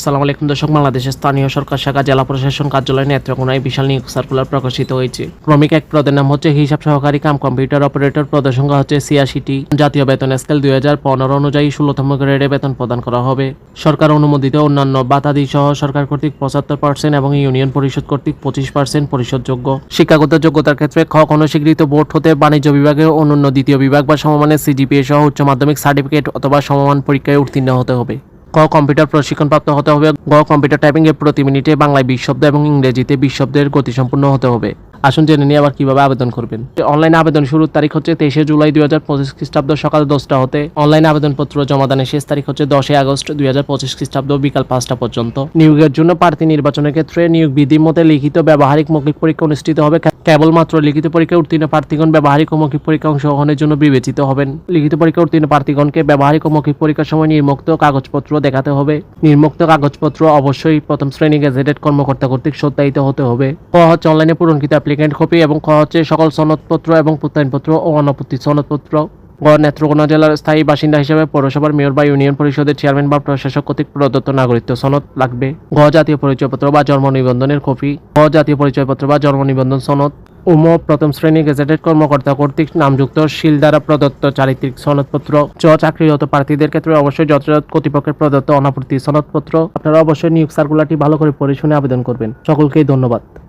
আসসালামু আলাইকুম দর্শক, বাংলাদেশের স্থানীয় সরকার শাখা জেলা প্রশাসন কার্যালয় নেত্রকোনায় বিশাল নিয়োগ সার্কুলার প্রকাশিত হয়েছে। ক্রমিক এক পদের নাম হচ্ছে হিসাব সহকারী কাম কম্পিউটার অপারেটর পদের সংখ্যা হচ্ছে ছিয়াশিটি। জাতীয় বেতন স্কেল দুই হাজার পনেরো অনুযায়ী ষোলোতম গ্রেডে বেতন প্রদান করা হবে। সরকার অনুমোদিত অন্যান্য বাতাদি সহ সরকার কর্তৃক পঁচাত্তর পার্সেন্ট এবং ইউনিয়ন পরিষদ কর্তৃক পঁচিশ পার্সেন্ট পরিশোধযোগ্য। শিক্ষাগত যোগ্যতার ক্ষেত্রে খ কোনো স্বীকৃত বোর্ড হতে বাণিজ্য বিভাগে অনন্য দ্বিতীয় বিভাগ বা সমমানের সিজিপিএ সহ উচ্চ মাধ্যমিক সার্টিফিকেট অথবা সমমান পরীক্ষায় উত্তীর্ণ হতে হবে। ক কম্পিউটার প্রশিক্ষণপ্রাপ্ত হতে হবে। গ কম্পিউটার টাইপিং এর প্রতি মিনিটে বাংলায় বিশ শব্দ এবং ইংরেজিতে বিশ শব্দের গতিসম্পন্ন হতে হবে। আসুন জেনে নিয়ে আবার কীভাবে আবেদন করবেন। অনলাইন আবেদন শুরুর তারিখ হচ্ছে তেইশে জুলাই দুই হাজার পঁচিশ খ্রিস্টাব্দ সকাল দশটা হতে। অনলাইন আবেদনপত্র জমাদানের শেষ তারিখ হচ্ছে দশই আগস্ট দুই হাজার পঁচিশ খ্রিস্টাব্দ বিকাল পাঁচটা পর্যন্ত। নিয়োগের জন্য প্রার্থী নির্বাচনের ক্ষেত্রে নিয়োগ বিধির মতে লিখিত ব্যবহারিক মৌখিক পরীক্ষা অনুষ্ঠিত হবে। কেবলমাত্র লিখিত পরীক্ষায় উত্তীর্ণ প্রার্থীগণ ব্যবহারিক মৌখিক পরীক্ষা অংশগ্রহণের জন্য বিবেচিত হবেন। লিখিত পরীক্ষা উত্তীর্ণ প্রার্থীগণকে ব্যবহারিক মৌখিক পরীক্ষার সময় নির্মুক্ত কাগজপত্র দেখাতে হবে। নির্মুক্ত কাগজপত্র অবশ্যই প্রথম শ্রেণি গেজেটেড কর্মকর্তা কর্তৃক সত্যায়িত হতে হবে। ক হচ্ছে অনলাইনে পূরণকৃত অ্যাপ্লিকেন্ট কপি এবং ক হচ্ছে সকল সনদপত্র এবং প্রত্যয়নপত্র ও অনাপত্তি সনদপত্র। নেত্রকোনা জেলার স্থায়ী বাসিন্দা হিসেবে পৌরসভার মেয়র বা ইউনিয়ন পরিষদের চেয়ারম্যান বা প্রশাসক কর্তৃক প্রদত্ত নাগরিকত্ব সনদ লাগবে। গ জাতীয় পরিচয়পত্র বা জন্ম নিবন্ধনের কপি। গ জাতীয় পরিচয়পত্র বা জন্ম নিবন্ধন সনদ। উম, প্রথম শ্রেণি গেজেটেড কর্মকর্তা কর্তৃক নামযুক্ত শিল দ্বারা প্রদত্ত চারিত্রিক সনদপত্র। চ চাকরিরত প্রার্থীদের ক্ষেত্রে অবশ্যই যথাযথ কর্তৃপক্ষের প্রদত্ত অনাপত্তি সনদপত্র। আপনারা অবশ্যই নিয়োগ সার্কুলারটি ভালো করে পড়ে আবেদন করবেন। সকলকেই ধন্যবাদ।